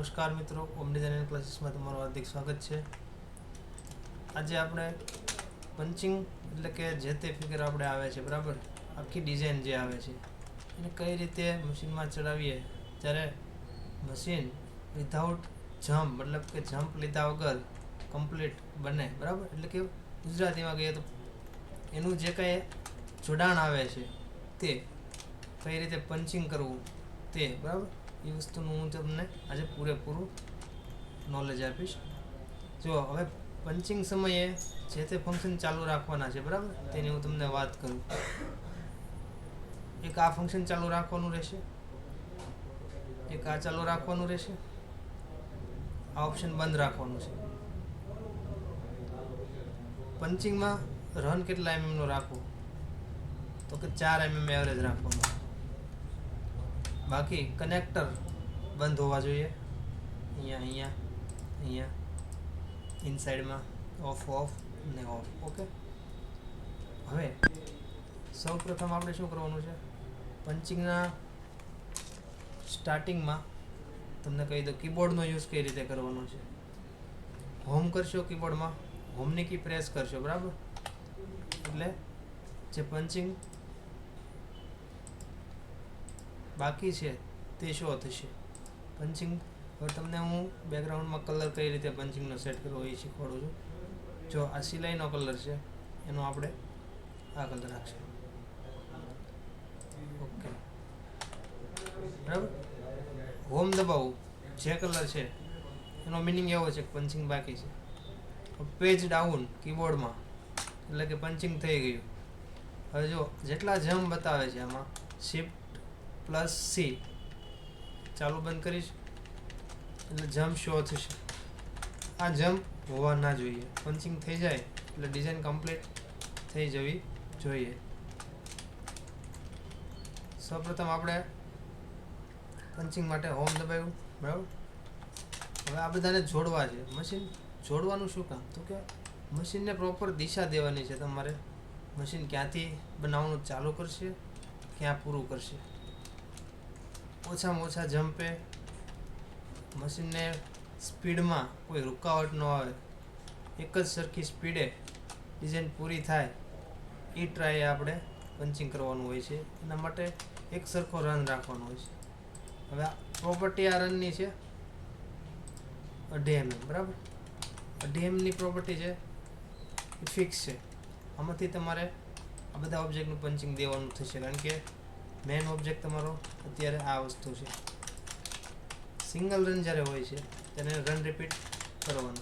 નમસ્કાર મિત્રો ઓમ ડિઝાઇન ક્લાસીસમાં તમારું હાર્દિક સ્વાગત છે. આજે આપણે પંચિંગ એટલે કે જે તે ફિગર આપણે આવે છે, બરાબર? આખી ડિઝાઇન જે આવે છે, એને કઈ રીતે મશીનમાં ચડાવીએ? ત્યારે મશીન વિધાઉટ જમ્પ મતલબ કે જમ્પ લીધા વગર કમ્પ્લીટ બને, બરાબર? એટલે કે ગુજરાતીમાં કહીએ તો એનું જે કંઈ જોડાણ આવે છે, તે કઈ રીતે પંચિંગ કરવું, તે, બરાબર? એ વસ્તુનું હું તમને આજે પૂરેપૂરું નોલેજ આપીશ. જો, હવે પંચિંગ સમયે જે તે ફંક્શન ચાલુ રાખવાના છે, બરાબર? તેની હું તમને વાત કરું. એક આ ફંક્શન ચાલુ રાખવાનું રહેશે. એક આ ચાલુ રાખવાનું રહેશે. આ ઓપ્શન બંધ રાખવાનું છે. પંચિંગમાં રન કેટલા એમએમનો રાખવો? તો કે ચાર એમએમ એવરેજ રાખવાનું. બાકી કનેક્ટર બંધ હોવા જોઈએ. અહીંયા અહીંયા અહીંયા ઇનસાઇડમાં ઓફ ઓફ ને ઓફ ઓકે હવે સૌ પ્રથમ આપણે શું કરવાનું છે? પંચિંગના સ્ટાર્ટિંગમાં તમને કહી દો કીબોર્ડનો યુઝ કઈ રીતે કરવાનો છે? હોમ કરશો કીબોર્ડમાં હોમની કી પ્રેસ કરશો, બરાબર? એટલે જે પંચિંગ બાકી છે તે શો થશે? પંચિંગ? હવે તમને હું બેકગ્રાઉન્ડમાં કલર કઈ રીતે પંચિંગનો સેટ કરવો એ શીખવાડું છું. જો આ સિલાઈનો કલર છે, એનો આપણે આ કલર રાખશે. ઓકે. બરાબર? હોમ દબાવું. જે કલર છે, એનો મિનિંગ એવો છે કે પંચિંગ બાકી છે. પેજ ડાઉન કીબોર્ડમાં એટલે કે પંચિંગ થઈ ગયું. હવે જો જેટલા જમ બતાવે છે આમાં શિફ્ટ પ્લસ સી. ચાલુ બંધ કરીશ. એટલે જમ્પ શો થશે. આ જમ્પ હોવા ના જોઈએ. પંચિંગ થઈ જાય, એટલે ડિઝાઇન કમ્પ્લીટ થઈ જવી જોઈએ. સૌપ્રથમ આપણે પંચિંગ માટે હોમ દબાવ્યું. બરાબર? હવે આ બધાને જોડવા છે. મશીન જોડવાનું શું કામ? તો કે મશીનને પ્રોપર દિશા દેવાની છે તમારે. મશીન ક્યાંથી બનાવવાનું ચાલુ કરશે? ક્યાં પૂરું કરશે? ઓછામાં ઓછા જમ્પે મશીનને સ્પીડમાં કોઈ રૂકાવટ ન આવે. એક જ સરખી સ્પીડે ડિઝાઇન પૂરી થાય એ ટ્રાય આપણે પંચિંગ કરવાનું હોય છે. એના માટે એક સરખો રન રાખવાનો હોય છે. હવે પ્રોપર્ટી આ રનની છે. અઢી એમએમ બરાબર? અઢી એમની પ્રોપર્ટી છે. એ ફિક્સ છે. આમાંથી તમારે આ બધા ઓબ્જેક્ટનું પંચિંગ દેવાનું થશે. કારણ કે મેન ઓબ્જેક્ટ તમારો અત્યારે આ વસ્તુ છે. સિંગલ રન જ્યારે હોય છે, તેને રન રિપીટ કરવાનું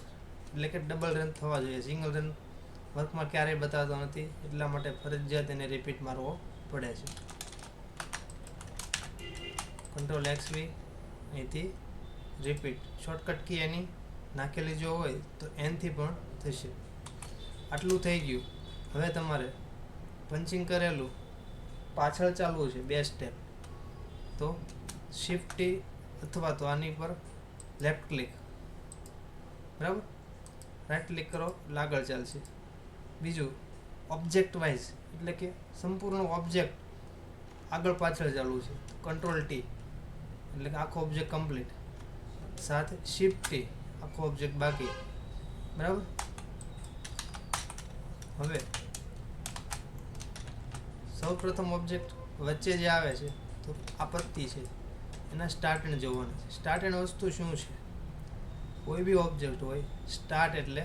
એટલે કે ડબલ રન થવા જોઈએ. સિંગલ રન વર્કમાં ક્યારેય બતાવતો નથી, એટલા માટે ફરજિયાત એને રિપીટ મારવો પડે છે. કંટ્રોલ એક્સ વી અહીંથી રિપીટ શોર્ટકટ કી એની નાખેલી જો હોય, તો એનથી પણ થશે. આટલું થઈ ગયું. હવે તમારે પંચિંગ કરેલું પાછળ ચાલવું છે, બે સ્ટેપ તો શિફ્ટી અથવા તો આની પર લેફ્ટ ક્લિક બરાબર? રાઈટ ક્લિક કરો, એટલે આગળ ચાલશે. બીજું ઓબ્જેક્ટ વાઇઝ એટલે કે સંપૂર્ણ ઓબ્જેક્ટ આગળ પાછળ ચાલવું છે. કંટ્રોલ ટી એટલે કે આખો ઓબ્જેક્ટ કમ્પ્લીટ સાથે શિફ્ટ ટી આખો ઓબ્જેક્ટ બાકી. બરાબર? હવે સૌ પ્રથમ ઓબ્જેક્ટ વચ્ચે જે આવે છે, તો આ પત્તી છે. એના સ્ટાર્ટ એન્ડ જોવાના છે. સ્ટાર્ટ એન્ડ વસ્તુ શું છે? કોઈ બી ઓબ્જેક્ટ હોય સ્ટાર્ટ એટલે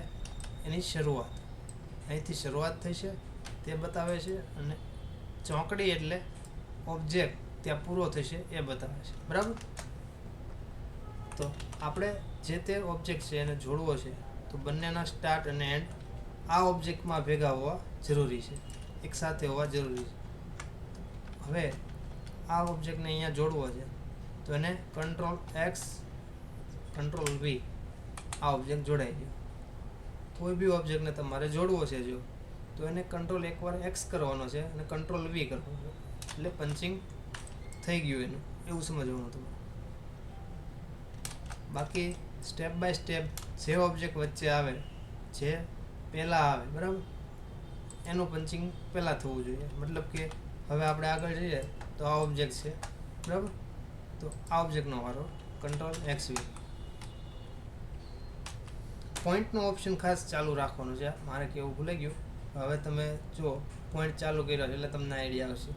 એની શરૂઆત. અહીંથી શરૂઆત થઈ છે, તે બતાવે છે અને ચોકડી એટલે ઓબ્જેક્ટ ત્યાં પૂરો થશે એ બતાવે છે. બરાબર? તો આપણે જે તે ઓબ્જેક્ટ છે એને જોડવો છે, તો બંનેના સ્ટાર્ટ અને એન્ડ આ ઓબ્જેક્ટમાં ભેગા હોવા જરૂરી છે. એકસાથે હોવા જરૂરી છે. હવે આ ઓબ્જેક્ટને અહીંયા જોડવો છે. તો એને કંટ્રોલ એક્સ કંટ્રોલ વી આ ઓબ્જેક્ટ જોડાઈ ગયો. કોઈ બી ઓબ્જેક્ટને તમારે જોડવો છે જો, તો એને કંટ્રોલ એકવાર એક્સ કરવાનો છે અને કંટ્રોલ વી કરવાનો છે. એટલે પંચિંગ થઈ ગયું એનું. એવું સમજવાનું તમારે. બાકી સ્ટેપ બાય સ્ટેપ જે ઓબ્જેક્ટ વચ્ચે આવે, જે પહેલાં આવે, બરાબર? એનું પંચિંગ પહેલાં થવું જોઈએ. મતલબ કે હવે આપણે આગળ જઈએ તો આ ઓબ્જેક્ટ છે, બરાબર? તો આ ઓબ્જેક્ટનો વારો કંટ્રોલ એક્સ વી પોઈન્ટનો ઓપ્શન ખાસ ચાલુ રાખવાનું છે મારે કેવું ભૂલાઈ ગયું. હવે તમે જો પોઈન્ટ ચાલુ કર્યો એટલે તમને આઈડિયા આવશે.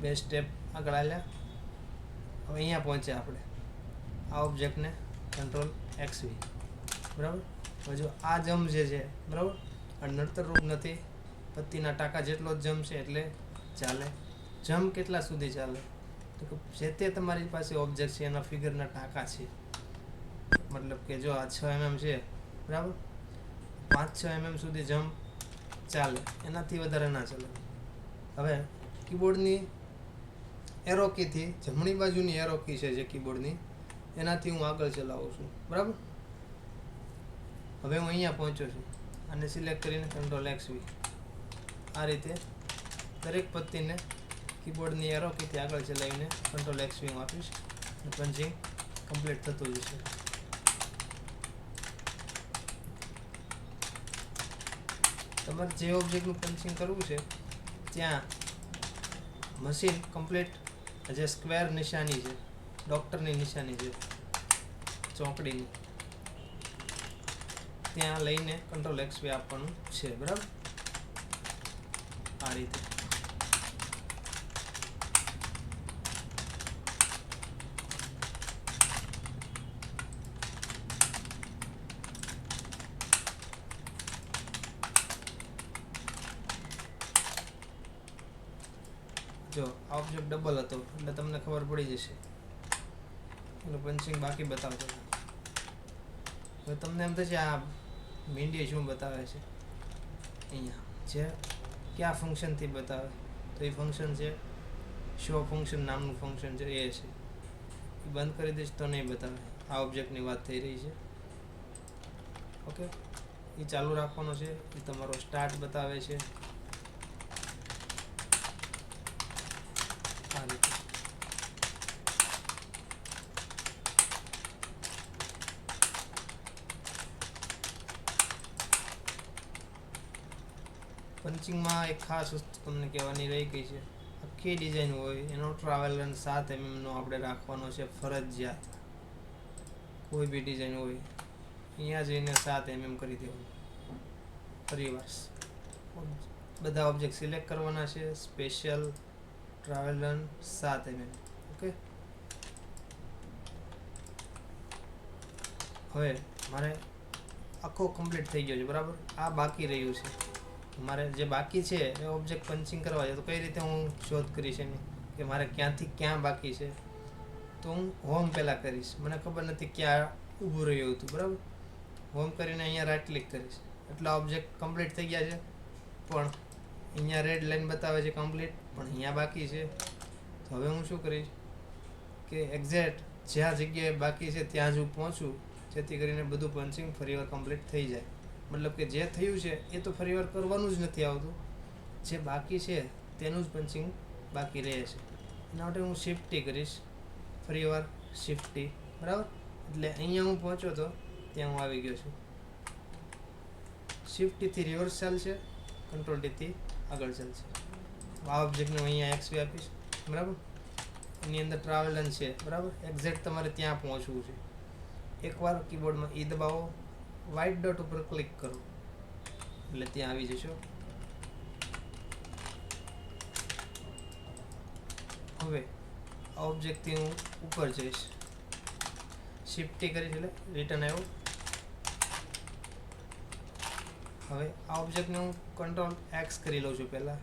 બે સ્ટેપ આગળ આવ્યા હવે અહીંયા પહોંચ્યા આપણે. આ ઓબ્જેક્ટને કંટ્રોલ એક્સવી બરાબર? હવે જો આ જમ જે છે, બરાબર? આ નડતર રૂપ નથી. પત્તીના ટાંકા જેટલો જ જમ છે એટલે ચાલે? જમ કેટલા સુધી ચાલે? તો કે જે તે તમારી પાસે ઓબ્જેક્ટ છે, એના ફિગરના ટાંકા છે. મતલબ કે જો આ છ એમએમ છે, બરાબર? પાંચ છ એમએમ સુધી જમ્પ ચાલે. એનાથી વધારે ના ચાલે. હવે કીબોર્ડની એરો કીથી જમણી બાજુની એરો કી છે જે કીબોર્ડની એનાથી હું આગળ ચલાવું છું. બરાબર? હવે હું અહીંયા પહોંચ્યો છું. અને સિલેક્ટ કરીને કંટ્રોલ એક્સ વી આ રીતે દરેક પત્તીને કીબોર્ડની એરો કીથી આગળ ચલાવીને કંટ્રોલ એક્સ વિંગ આપીશ. પંચિંગ કમ્પ્લીટ થતું જશે તમારે જે ઓબ્જેક્ટનું પંચિંગ કરવું છે, ત્યાં મશીન કમ્પ્લીટ જે સ્ક્વેર નિશાની છે. ડૉક્ટરની નિશાની છે. ચોકડીની. ત્યાં લઈને કંટ્રોલ એક્સ આપવાનું છે, બરાબર? આ રીતે. જો, આ ઓબ્જેક્ટ ડબલ હતો, એટલે તમને ખબર પડી જશે. એનું પંચિંગ બાકી બતાવતો હવે તમને એમ થશે, આ મીંડી શું બતાવે છે? અહીંયા, જે, કયા ફંક્શનથી બતાવે? તો એ ફંક્શન છે શો ફંક્શન નામનું ફંક્શન છે, એ છે. એ બંધ કરી દઈશ, તો નહીં બતાવે. આ ઓબ્જેક્ટની વાત થઈ રહી છે. ઓકે એ ચાલુ રાખવાનો છે, એ તમારો સ્ટાર્ટ બતાવે છે આ રીતે પંચિંગમાં એક ખાસ વસ્તુ તમને કહેવાની રહી ગઈ છે. આખી ડિઝાઇન હોય, એનો ટ્રાવેલ રન સાત એમએમનો આપણે રાખવાનો છે ફરજિયાત. કોઈ બી ડિઝાઇન હોય, અહીંયા જઈને સાત એમએમ કરી દેવાનું પરિવાર. બધા ઓબ્જેક્ટ સિલેક્ટ કરવાના છે સ્પેશિયલ ટ્રાવેલ રન સાત એમએમ ઓકે હવે મારે આખો કમ્પ્લીટ થઈ ગયો છે, બરાબર? આ બાકી રહ્યું છે. મારે જે બાકી છે, એ ઓબ્જેક્ટ પંચિંગ કરવા છે, તો કઈ રીતે હું શોધ કરીશ એની? કે મારે ક્યાંથી ક્યાં બાકી છે? તો હું હોમ પહેલાં કરીશ. મને ખબર નથી ક્યાં ઊભું રહ્યું હતું, બરાબર? હોમ કરીને અહીંયા રાઈટ ક્લિક કરીશ. એટલા ઓબ્જેક્ટ કમ્પ્લીટ થઈ ગયા છે. પણ અહીંયા રેડ લાઈન બતાવે છે કમ્પ્લીટ પણ અહીંયા બાકી છે. તો હવે હું શું કરીશ? કે એક્ઝેક્ટ જ્યાં જગ્યાએ બાકી છે, ત્યાં જ હું પહોંચું, જેથી કરીને બધું પંચિંગ ફરીવાર કમ્પ્લીટ થઈ જાય. મતલબ કે જે થયું છે, એ તો ફરીવાર કરવાનું જ નથી આવતું. જે બાકી છે, તેનું જ પંચિંગ બાકી રહે છે. એના માટે હું શિફ્ટી કરીશ. ફરીવાર શિફ્ટી બરાબર? એટલે અહીંયા હું પહોંચ્યો તો, ત્યાં હું આવી ગયો છું. શિફ્ટીથી રિવર્સ ચાલશે કંટ્રોલ ટીથી આગળ ચાલશે આ ઓબ્જેક્ટને હું અહીંયા એક્સવી આપીશ, બરાબર? એની અંદર ટ્રાવેલન છે, બરાબર? એક્ઝેક્ટ તમારે ત્યાં પહોંચવું છે. એકવાર કીબોર્ડમાં ઈ દબાવો વ્હાઇટ ડોટ ઉપર ક્લિક કરો. એટલે ત્યાં આવી જશો. હવે આ ઓબ્જેક્ટથી હું ઉપર જઈશ. શિફ્ટી કરીશ એટલે રિટર્ન આવ્યો. હવે આ ઓબ્જેક્ટને હું કંટ્રોલ એક્સ કરી લઉં છું પહેલાં.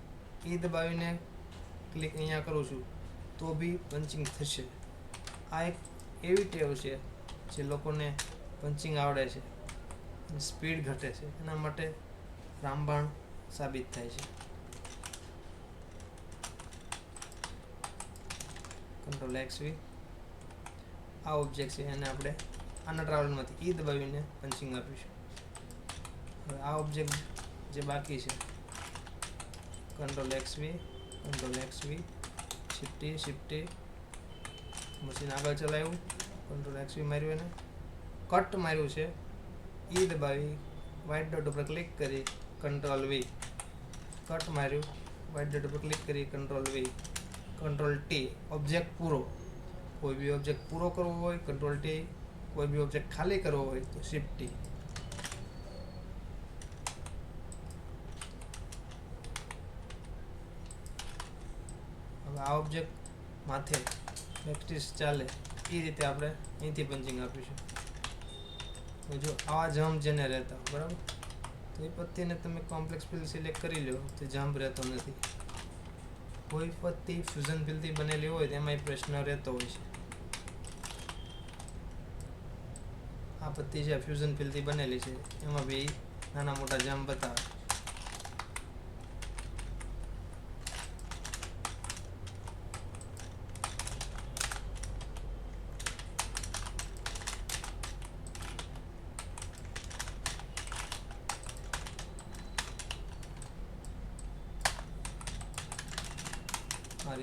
એ દબાવીને ક્લિક અહીંયા કરું છું, તો બી પંચિંગ થશે. આ એક એવી ટેવ છે જે લોકોને પંચિંગ આવડે છે. સ્પીડ ઘટે છે. એના માટે રામબાણ સાબિત થાય છે. કંટ્રોલ એક્સ વી આ ઓબ્જેક્ટ છે. એને આપણે આના ટ્રાવેલમાંથી ઈ દબાવીને પંચિંગ આપીશું. હવે આ ઓબ્જેક્ટ જે બાકી છે control X V control X V shift T shift T machine આગળ ચલાવ્યું. કંટ્રોલ એક્સ વી માર્યું એને. કટ માર્યું છે. ઈ દબાવી વ્હાઇટ ડોટ ઉપર ક્લિક કરી કંટ્રોલ વી કટ માર્યું વ્હાઇટ ડોટ ઉપર ક્લિક કરી control V control T object પૂરો. કોઈ બી ઓબ્જેક્ટ પૂરો કરવો હોય કંટ્રોલ ટી કોઈ બી ઓબ્જેક્ટ ખાલી કરવો હોય, તો શિફ્ટ ટી હવે આ ઓબ્જેક્ટ માથે પ્રેક્ટિસ ચાલે. એ રીતે આપણે અહીંથી પંચિંગ આપીશું. જો, આવા જમ્પ જેને રહેતા બરાબર? તો એ પત્તીને તમે કોમ્પ્લેક્સ ફિલ સિલેક્ટ કરી લો, તો જમ્પ રહેતો નથી. કોઈ પત્તી ફ્યુઝન ફિલથી બનેલી હોય તેમાં એ પ્રશ્ન રહેતો હોય છે. આ પત્તી છે ફ્યુઝન ફિલથી બનેલી છે, એમાં બી નાના મોટા જમ્પ બતાવે.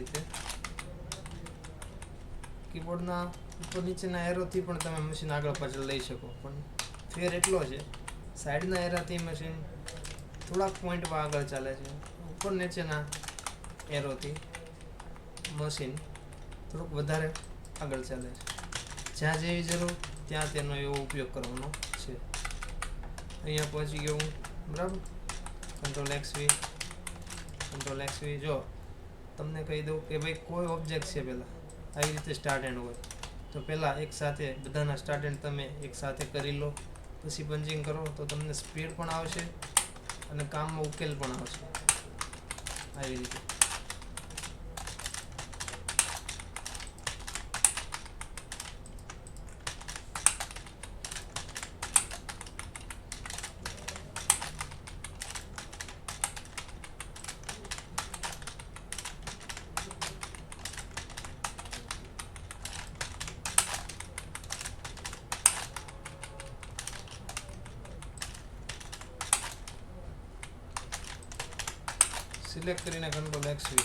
રીતે. કીબોર્ડના ઉપર નીચેના એરોથી પણ તમે મશીન આગળ પાછળ લઈ શકો. પણ ફેર એટલો છે. સાઈડના એરાથી મશીન થોડાક પોઈન્ટમાં આગળ ચાલે છે. ઉપર નીચેના એરોથી મશીન થોડુંક વધારે આગળ ચાલે છે. જ્યાં જેવી જરૂર ત્યાં તેનો એવો ઉપયોગ કરવાનો છે. અહીંયા પહોંચી ગયો હું. બરાબર? Control X V control X V જો. તમને કહી દઉં કે ભાઈ કોઈ ઓબ્જેક્ટ છે પહેલાં આવી રીતે સ્ટાર્ટ એન્ડ હોય તો પહેલાં એક સાથે, બધાના સ્ટાર્ટ એન્ડ તમે એક સાથે કરી લો. પછી પંચિંગ કરો, તો તમને સ્પીડ પણ આવશે અને કામમાં ઉકેલ પણ આવશે. આવી રીતે. સિલેક્ટ કરીને કંટ્રોલ એક્સ વી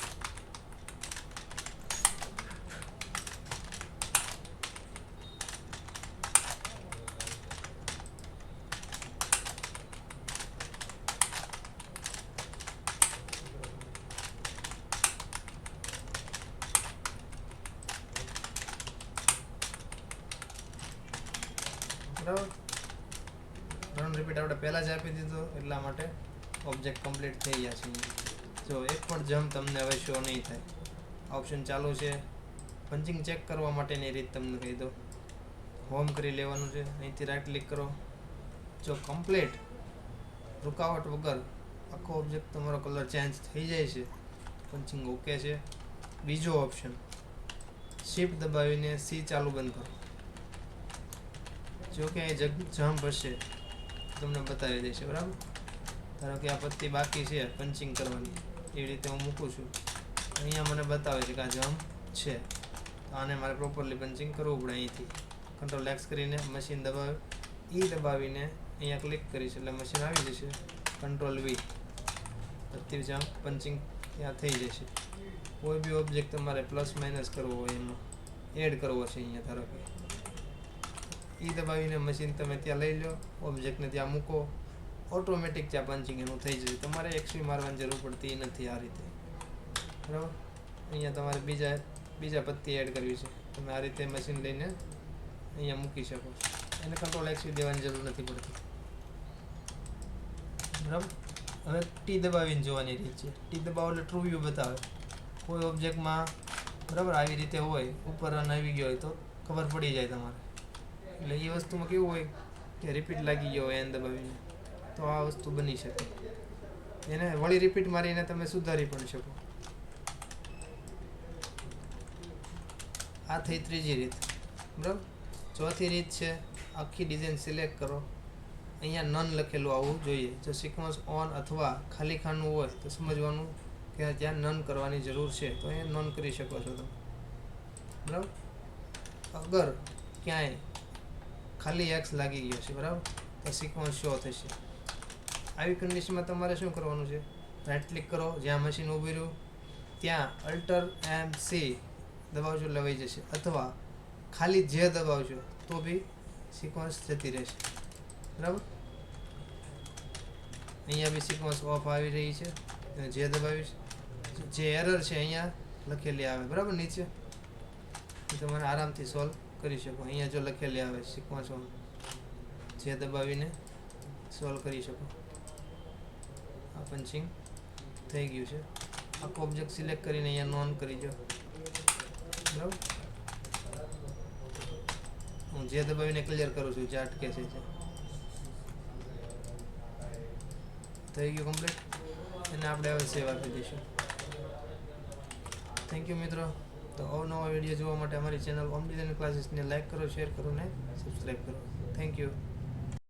બરાબર? રન રિપીટ આપણે પહેલાં જ આપી દીધો એટલા માટે ઓબ્જેક્ટ કમ્પ્લીટ થઈ ગયા છે. જો એક પણ જમ્પ તમને હવે શો નહીં થાય. ઓપ્શન ચાલુ છે. પંચિંગ ચેક કરવા માટેની રીત તમને કહી દો હોમ કરી લેવાનું છે. અહીંથી રાઈટ ક્લિક કરો. જો કમ્પ્લીટ રૂકાવટ વગર આખો ઓબ્જેક્ટ તમારો કલર ચેન્જ થઈ જાય છે. પંચિંગ ઓકે છે. બીજો ઓપ્શન શિફ્ટ દબાવીને સી ચાલુ બંધ કરો. જો કે અહીં જમ્પ હશે. તમને બતાવી દેશે બરાબર? ધારો કે આ પત્તી બાકી છે પંચિંગ કરવાની. એવી રીતે હું મૂકું છું. અહીંયા મને બતાવે છે કે આ જમ્પ છે. તો આને મારે પ્રોપરલી પંચિંગ કરવું પડે અહીંથી. કંટ્રોલ એક્સ કરીને મશીન દબાવે એ દબાવીને અહીંયા ક્લિક કરીશ એટલે મશીન આવી જશે. કંટ્રોલ વી બધી જમ્પ પંચિંગ ત્યાં થઈ જશે. કોઈ બી ઓબ્જેક્ટ તમારે પ્લસ માઇનસ કરવો હોય એમાં. એડ કરવો છે અહીંયા, ધારો કે. એ દબાવીને મશીન તમે ત્યાં લઈ લો. ઓબ્જેક્ટને ત્યાં મૂકો. ઓટોમેટિક ચા પંચિંગ એનું થઈ જશે તમારે એક્સવી મારવાની જરૂર પડતી નથી આ રીતે. બરાબર? અહીંયા તમારે બીજા બીજા પત્તી એડ કરવી છે. તમે આ રીતે મશીન લઈને અહીંયા મૂકી શકો. એને કંટ્રોલ એક્સવી દેવાની જરૂર નથી પડતી. બરાબર? હવે ટી દબાવીને જોવાની રીત છે. ટી દબાવો એટલે ટ્રુ વ્યૂ બતાવે. કોઈ ઓબ્જેક્ટમાં બરાબર આવી રીતે હોય, ઉપર રન આવી ગયો હોય તો ખબર પડી જાય તમારે. એટલે એ વસ્તુમાં કેવું હોય કે રિપીટ લાગી ગયો હોય એને દબાવીને. તો આ વસ્તુ બની શકે. એને વળી રિપીટ મારીને તમે સુધારી પણ શકો. આ થઈ ત્રીજી રીત. બરાબર? ચોથી રીત છે, આખી ડિઝાઇન સિલેક્ટ કરો. અહીંયા નન લખેલું આવવું જોઈએ. જો સિક્વન્સ ઓન અથવા ખાલી ખાનું હોય તો સમજવાનું કે ત્યાં નન કરવાની જરૂર છે. તો અહીંયા નન કરી શકો છો તમે. બરાબર? અગર ક્યાંય ખાલી એક્સ લાગી ગયો છે, બરાબર? તો સિક્વન્સ શો થશે. આવી કન્ડિશનમાં તમારે શું કરવાનું છે? રાઇટ ક્લિક કરો, જ્યાં મશીન ઊભી રહ્યું, ત્યાં અલ્ટર એમ સી દબાવજો લવાઈ જશે. અથવા ખાલી જે દબાવજો તો બી સિક્વન્સ જતી રહેશે. બરાબર? અહીંયા બી સિક્વન્સ ઓફ આવી રહી છે. જે દબાવીશ, જે એરર છે અહીંયા લખેલી આવે. બરાબર? નીચે. તમારે આરામથી સોલ્વ કરી શકો. અહીંયા જો લખેલી આવે સિક્વન્સ જે દબાવીને સોલ્વ કરી શકો. પંચિંગ થઈ ગયું છે. આખો ઓબ્જેક્ટ સિલેક્ટ કરીને અહીંયા નોન કરી દો. બરાબર? હું જે દબાવીને ક્લિયર કરું છું, જે અટકે છે થઈ ગયું કમ્પ્લીટ એને આપણે હવે સેવ આપી દઈશું. થેન્ક યુ મિત્રો. તો અવનવા વીડિયો જોવા માટે અમારી ચેનલ ઓમ ડિઝાઇન ક્લાસીસને લાઈક કરો શેર કરો ને સબસ્ક્રાઈબ કરો. Thank you